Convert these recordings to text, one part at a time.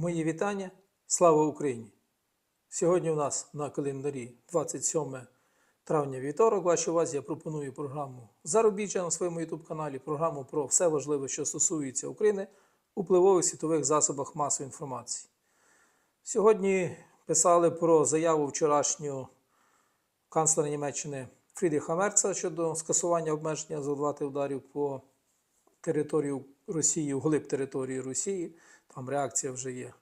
Мої вітання. Слава Україні! Сьогодні у нас на календарі 27 травня вівторок. Вашій увазі я пропоную програму Зарубіжжя на своєму youtube каналі, програму про все важливе, що стосується України у впливових світових засобах масової інформації. Сьогодні писали про заяву вчорашню канцлера Німеччини Фрідріха Мерца щодо скасування обмеження завдавати ударів по територію Росії, вглиб території Росії. Там реакція вже є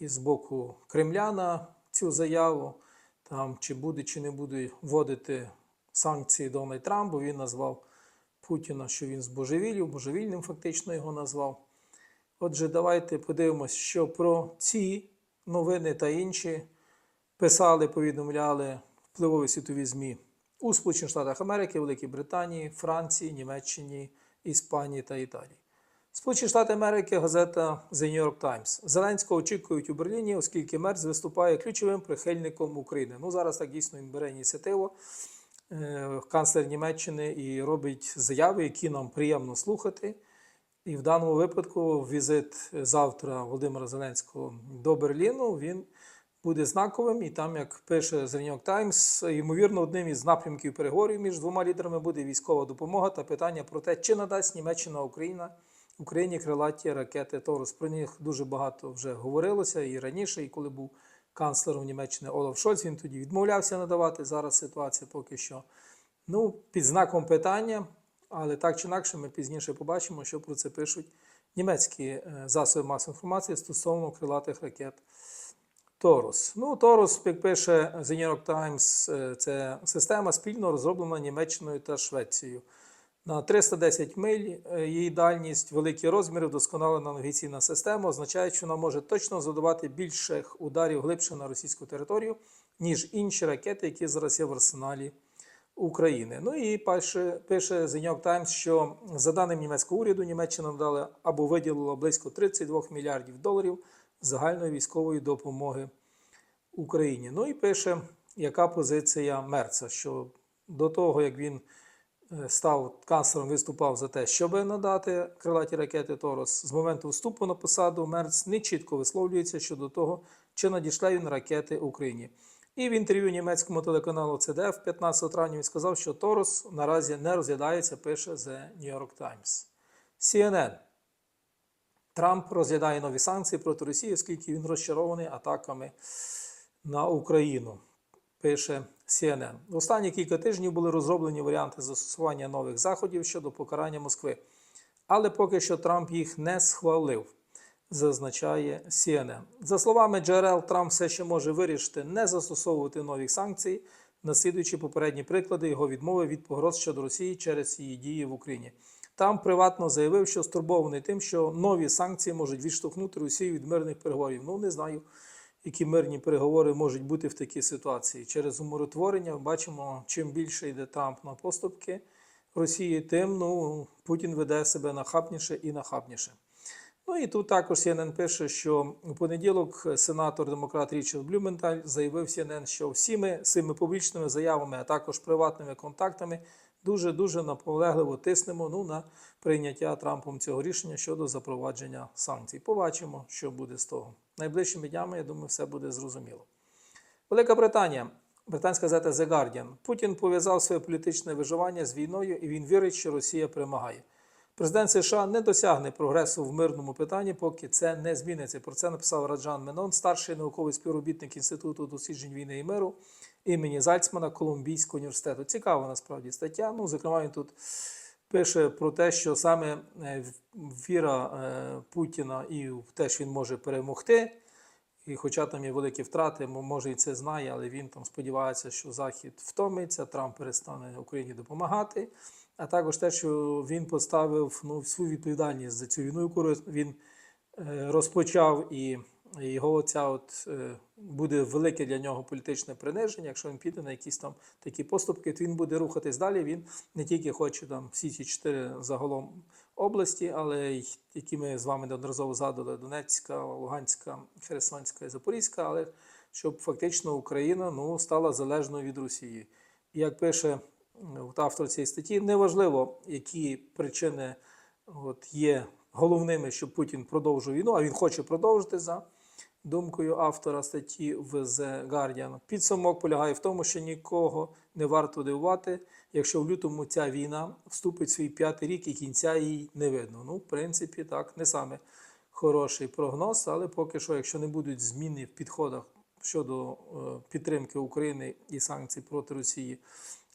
і з боку Кремля на цю заяву. Там чи буде, чи не буде вводити санкції Дональд Трамп, бо він назвав Путіна, що він збожевілів, божевільним фактично його назвав. Отже, давайте подивимось, що про ці новини та інші писали, повідомляли впливові світові ЗМІ у Сполучених Штатах Америки, Великій Британії, Франції, Німеччині, Іспанії та Італії. Сполучені Штати Америки, газета The New York Times. Зеленського очікують у Берліні, оскільки Мерц виступає ключовим прихильником України. Ну зараз так дійсно він бере ініціативу, е, канцлер Німеччини, і робить заяви, які нам приємно слухати. І в даному випадку візит завтра Володимира Зеленського до Берліну він буде знаковим. І там, як пише The New York Times, ймовірно, одним із напрямків переговорів між двома лідерами буде військова допомога та питання про те, чи надасть Німеччина Україна Україні крилаті ракети Торус. Про них дуже багато вже говорилося і раніше, і коли був канцлером Німеччини Олаф Шольц, він тоді відмовлявся надавати. Зараз ситуація поки що ну, під знаком питання, але так чи інакше ми пізніше побачимо, що про це пишуть німецькі е, засоби масової інформації стосовно крилатих ракет. Торус. Ну, Торус, як пише The New York Times, е, це система спільно розроблена Німеччиною та Швецією. На 310 миль е, її дальність, великі розміри, вдосконалена навігаційна система означає, що вона може точно задавати більших ударів глибше на російську територію, ніж інші ракети, які зараз є в арсеналі України. Ну і пише, пише The New York Times, що за даним німецького уряду Німеччина надала або виділила близько 32 мільярдів доларів загальної військової допомоги Україні. Ну і пише, яка позиція Мерца, що до того, як він став канцлером, виступав за те, щоб надати крилаті ракети Торос. З моменту вступу на посаду Мерц не чітко висловлюється щодо того, чи надійшли він ракети Україні. І в інтерв'ю німецькому телеканалу CDF 15 травня він сказав, що Торос наразі не розглядається, пише The New York Times. CNN. Трамп розглядає нові санкції проти Росії, оскільки він розчарований атаками на Україну, пише CNN. В останні кілька тижнів були розроблені варіанти застосування нових заходів щодо покарання Москви. Але поки що Трамп їх не схвалив, зазначає CNN. За словами джерел, Трамп все ще може вирішити не застосовувати нові санкції, наслідуючи попередні приклади його відмови від погроз щодо Росії через її дії в Україні. Там приватно заявив, що стурбований тим, що нові санкції можуть відштовхнути Росію від мирних переговорів. Ну не знаю, які мирні переговори можуть бути в такій ситуації. Через умиротворення бачимо, чим більше йде Трамп на поступки Росії, тим ну, Путін веде себе нахабніше і нахабніше. Ну і тут також CNN пише, що у понеділок сенатор демократ Річард Блюменталь заявив CNN, що всіми цими публічними заявами, а також приватними контактами дуже-дуже наполегливо тиснемо ну, на прийняття Трампом цього рішення щодо запровадження санкцій. Побачимо, що буде з того. Найближчими днями, я думаю, все буде зрозуміло. Велика Британія. Британська газета The Guardian. Путін пов'язав своє політичне виживання з війною, і він вірить, що Росія перемагає. Президент США не досягне прогресу в мирному питанні, поки це не зміниться. Про це написав Раджан Менон, старший науковий співробітник Інституту досліджень війни і миру імені Зальцмана Колумбійського університету. Цікава насправді стаття. Ну, зокрема, він тут пише про те, що саме е, віра е, Путіна і в те, що він може перемогти. І хоча там є великі втрати, може і це знає, але він там сподівається, що Захід втомиться, Трамп перестане Україні допомагати. А також те, що він поставив ну, всю відповідальність за цю війну, яку він е, розпочав, і його оця от е, буде велике для нього політичне приниження. Якщо він піде на якісь там такі поступки, то він буде рухатись далі. Він не тільки хоче там всі ці чотири загалом області, але й які ми з вами неодноразово згадували: Донецька, Луганська, Херсонська і Запорізька, але щоб фактично Україна ну, стала залежною від Росії. І як пише от автор цієї статті, неважливо, які причини от, є головними, щоб Путін продовжив війну, а він хоче продовжити за думкою автора статті в The Guardian. Підсумок полягає в тому, що нікого не варто дивувати, якщо в лютому ця війна вступить в свій п'ятий рік і кінця їй не видно. Ну, в принципі, так, не саме хороший прогноз, але поки що, якщо не будуть зміни в підходах щодо е, підтримки України і санкцій проти Росії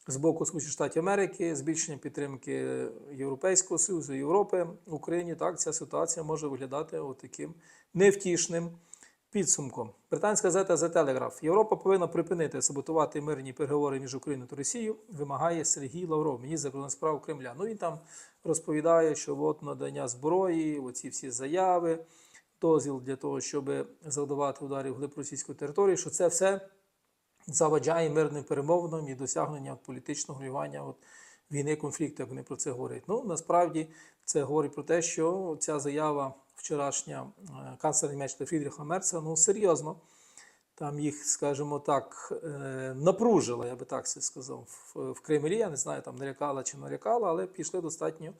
з боку Сполучених Штатів Америки, збільшення підтримки Європейського Союзу, Європи Україні, так ця ситуація може виглядати таким невтішним підсумком. Британська газета The Telegraph. Європа повинна припинити саботувати мирні переговори між Україною та Росією, вимагає Сергій Лавров, міністр закордонних справ Кремля. Ну він там розповідає, що от надання зброї, оці всі заяви, дозвіл для того, щоб завдавати ударів глиб російської території, що це все заважає мирним перемовинам і досягненням політичного рівання от, війни, конфлікту, як вони про це говорять. Ну, насправді це говорить про те, що ця заява вчорашня е, канцлера Німеччини Фрідріха Мерца, ну, серйозно. Там їх, скажімо так, е, напружила, я би так сказав, в, в Кремлі. Я не знаю, там нарякала чи нарякала, але пішли достатньо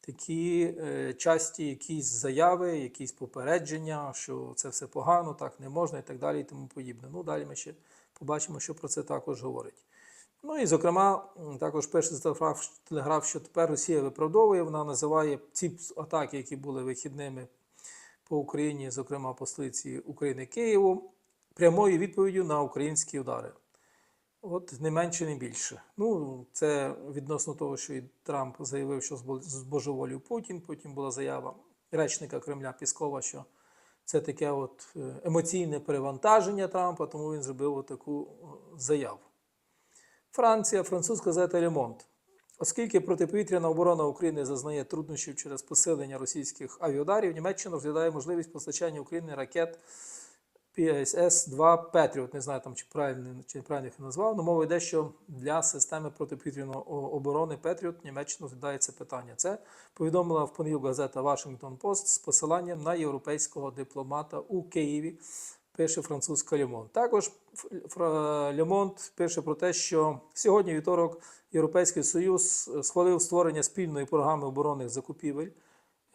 такі е, часті якісь заяви, якісь попередження, що це все погано, так не можна і так далі, і тому подібне. Ну, далі ми ще побачимо, що про це також говорить. Ну і, зокрема, також пише телеграф, що тепер Росія виправдовує, вона називає ці атаки, які були вихідними по Україні, зокрема по столиці України Києву, прямою відповіддю на українські удари. От не менше, не більше. Ну, це відносно того, що і Трамп заявив, що збо- збожеволів Путін. Потім була заява речника Кремля Піскова, що це таке от е, емоційне перевантаження Трампа, тому він зробив таку заяву. Франція, французька газета Лемонт. Оскільки протиповітряна оборона України зазнає труднощів через посилення російських авіаударів, Німеччина розглядає можливість постачання України ракет PSS-2 Patriot. Не знаю, там, чи правильно чи неправильно їх назвав, але мова йде, що для системи протиповітряної оборони Patriot Німеччина розглядає це питання. Це повідомила в понеділок газета Washington Post з посиланням на європейського дипломата у Києві. Пише французька Лемон. Також Лемонт пише про те, що сьогодні вівторок Європейський Союз схвалив створення спільної програми оборонних закупівель,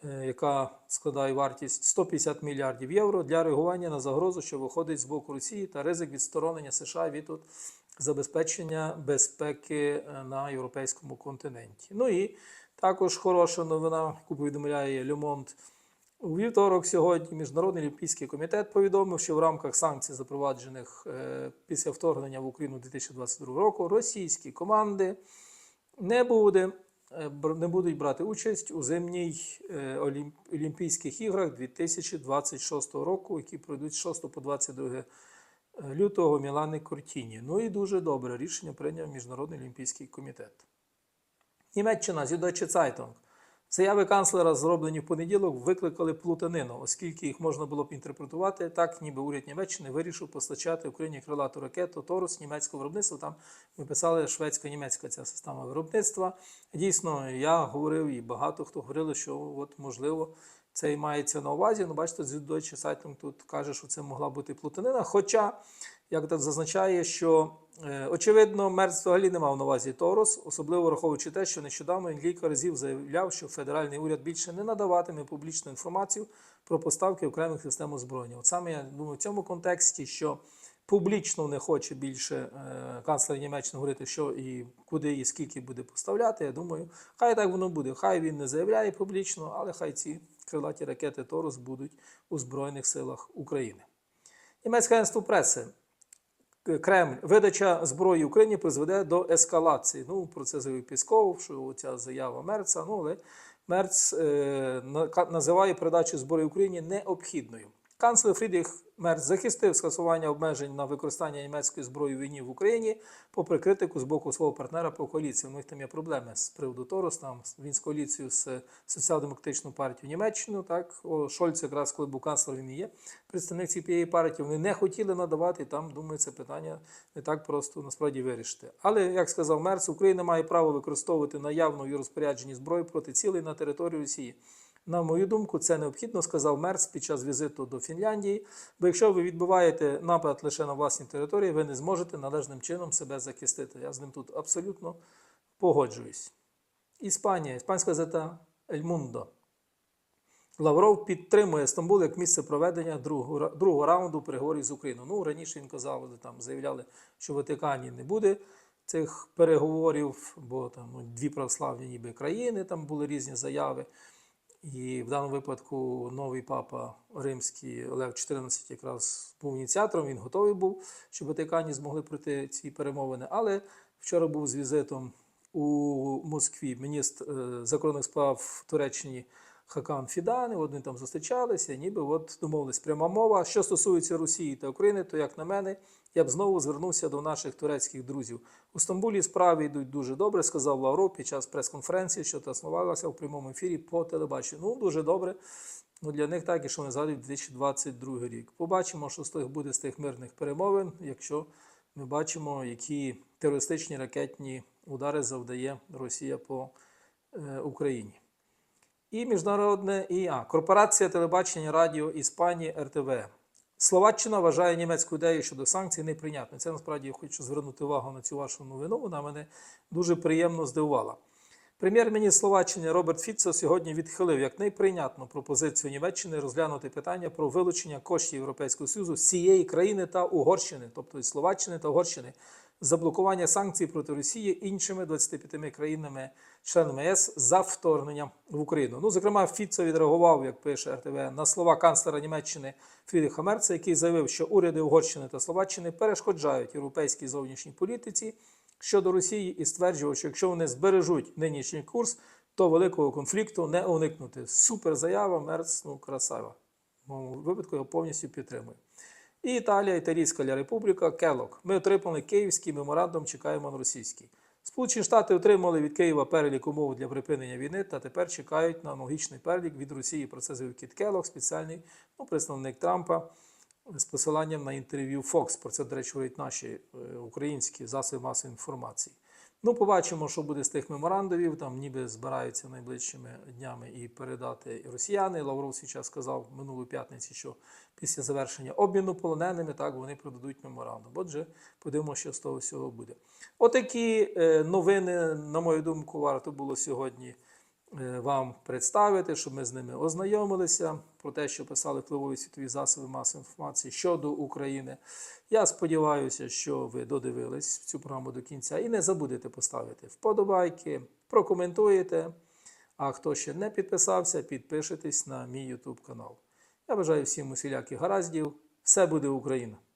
е, яка складає вартість 150 мільярдів євро для реагування на загрозу, що виходить з боку Росії, та ризик відсторонення США від от, забезпечення безпеки е, на європейському континенті. Ну і також хороша новина, яку повідомляє Лемонт. У вівторок сьогодні Міжнародний олімпійський комітет повідомив, що в рамках санкцій, запроваджених е, після вторгнення в Україну 2022 року, російські команди не, буде, е, не будуть брати участь у зимній е, Олімпійських іграх 2026 року, які пройдуть з 6 по 22 лютого в Мілані Кортіні. Ну і дуже добре рішення прийняв Міжнародний олімпійський комітет. Німеччина Süddeutsche Zeitung. Заяви канцлера, зроблені в понеділок, викликали плутанину, оскільки їх можна було б інтерпретувати так, ніби уряд Німеччини вирішив постачати Україні крилату ракету Торус німецького виробництва. Там ми писали шведсько-німецька ця система виробництва. Дійсно, я говорив і багато хто говорили, що от можливо це і мається на увазі. Ну, бачите, Süddeutsche Zeitung тут каже, що це могла бути плутанина. Хоча, як тут зазначає, що е, очевидно, Мерц взагалі не мав на увазі Торос, особливо враховуючи те, що нещодавно він кілька разів заявляв, що федеральний уряд більше не надаватиме публічну інформацію про поставки окремих систем озброєння. От саме я думаю, в цьому контексті, що публічно не хоче більше е, канцлер Німеччини говорити, що і куди і скільки буде поставляти. Я думаю, хай так воно буде. Хай він не заявляє публічно, але хай ці крилаті ракети Торос будуть у Збройних силах України. Німецьке агентство преси. Кремль, видача зброї Україні призведе до ескалації. Ну, про це заявив Пісков, що ця заява Мерца. Ну, але Мерц е, називає передачу зброї Україні необхідною. Канцлер Фрідріх Мерц захистив скасування обмежень на використання німецької зброї у війні в Україні, попри критику з боку свого партнера по коаліції. У них там є проблеми з приводу Торос. Там він з коаліцією з соціал-демократичною партією Німеччини. Так О, Шольц, якраз коли був канцлером, він є представник цієї партії. Вони не хотіли надавати. і Там думаю, це питання не так просто насправді вирішити. Але як сказав Мерц, Україна має право використовувати наявну в її розпорядженні зброю проти цілей на території Росії. На мою думку, це необхідно, сказав Мерц під час візиту до Фінляндії. Бо якщо ви відбуваєте напад лише на власній території, ви не зможете належним чином себе захистити. Я з ним тут абсолютно погоджуюсь. Іспанія, іспанська газета Ель Мундо. Лавров підтримує Стамбул як місце проведення другого, другого раунду переговорів з Україною. Ну, раніше він казав, там заявляли, що в Ватикані не буде цих переговорів, бо там ну, дві православні ніби країни, там були різні заяви. І в даному випадку новий папа римський Олег XIV якраз був ініціатором, він готовий був, щоб Ватикані змогли пройти ці перемовини. Але вчора був з візитом у Москві міністр е, закордонних справ в Туреччині Хакан Фідан, і от вони там зустрічалися, ніби от домовились пряма мова. Що стосується Росії та України, то як на мене, я б знову звернувся до наших турецьких друзів. У Стамбулі справи йдуть дуже добре, сказав Лавров під час прес-конференції, що транслювалася в прямому ефірі по телебаченню. Ну, дуже добре. Ну, для них так, і що вони згадують 2022 рік. Побачимо, що з тих буде з тих мирних перемовин, якщо ми бачимо, які терористичні ракетні удари завдає Росія по е, Україні. І міжнародне і а, корпорація телебачення радіо Іспанії РТВ. Словаччина вважає німецьку ідею щодо санкцій неприйнятною. Це насправді я хочу звернути увагу на цю вашу новину. Вона мене дуже приємно здивувала. Прем'єр-міністр Словаччини Роберт Фіцо сьогодні відхилив як неприйнятну пропозицію Німеччини розглянути питання про вилучення коштів Європейського Союзу з цієї країни та Угорщини, тобто із Словаччини та Угорщини, заблокування санкцій проти Росії іншими 25 країнами членами ЄС за вторгнення в Україну. Ну, зокрема, Фіцо відреагував, як пише РТВ, на слова канцлера Німеччини Фрідріха Мерца, який заявив, що уряди Угорщини та Словаччини перешкоджають європейській зовнішній політиці щодо Росії і стверджував, що якщо вони збережуть нинішній курс, то великого конфлікту не уникнути. Супер заява, Мерц, ну красава. В моєму випадку його повністю підтримую. І Італія, Італійська Республіка, Келок. Ми отримали київський меморандум, чекаємо на російський. Сполучені Штати отримали від Києва перелік умов для припинення війни та тепер чекають на аналогічний перелік від Росії. Про це заявив Кіт Келок, спеціальний ну, представник Трампа з посиланням на інтерв'ю Fox. Про це, до речі, говорять наші е, українські засоби масової інформації. Ну, побачимо, що буде з тих меморандумів. Там ніби збираються найближчими днями і передати і росіяни. Лавров сейчас час сказав минулу п'ятниці, що після завершення обміну полоненими так вони продадуть меморандум. Отже, подивимося, що з того всього буде. Отакі е, новини, на мою думку, варто було сьогодні вам представити, щоб ми з ними ознайомилися про те, що писали впливові світові засоби масової інформації щодо України. Я сподіваюся, що ви додивились цю програму до кінця і не забудете поставити вподобайки, прокоментуєте. А хто ще не підписався, підпишитесь на мій YouTube канал. Я бажаю всім усіляких гараздів. Все буде Україна!